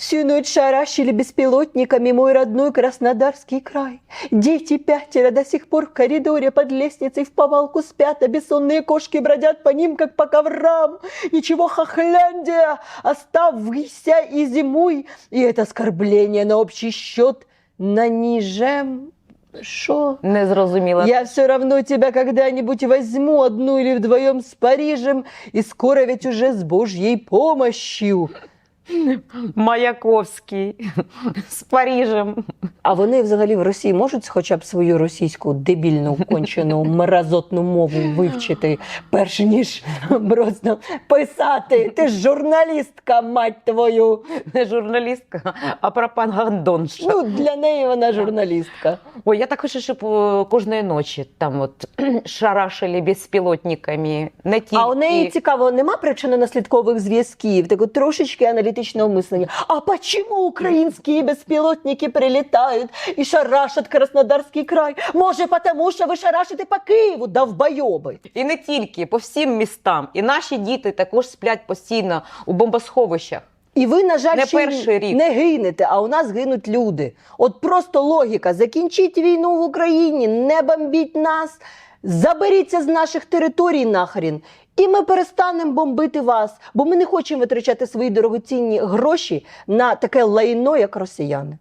Всю ночь шарашили беспилотниками мой родной Краснодарский край. Дети пятеро до сих пор в коридоре под лестницей в повалку спят, а бессонные кошки бродят по ним, как по коврам. Ничего, Хохляндия, оставайся и зимуй. И это оскорбление на общий счет нанижем. Шо? Не зрозуміла. Я все равно тебя когда-нибудь возьму одну или вдвоем с Парижем, и скоро ведь уже с Божьей помощью. Маяковський з Парижем. А вони взагалі в Росії можуть хоча б свою російську дебільну, кончену, мразотну мову вивчити, перш ніж просто писати. Ти ж журналістка, мать твою. Не журналістка, а пропагандонша. Ну, для неї вона журналістка. Ой, я так хочу, щоб е, кожної ночі там от шарашили безпілотниками. Не тільки. А у неї цікаво, нема причинно-наслідкових зв'язків, такого трошечки аналітичного мислення. А почему українські безпілотники прилітають і шарашать Краснодарський край? Може, потому що ви шарашите по Києву, довбойоби. І не тільки, по всім містам. І наші діти також сплять постійно у бомбосховищах. І ви, на жаль, Не ще перший рік. не гинете, а у нас гинуть люди. От просто логіка: закінчіть війну в Україні, не бомбіть нас, заберіться з наших територій нахрін. І ми перестанемо бомбити вас, бо ми не хочемо витрачати свої дорогоцінні гроші на таке лайно, як росіяни.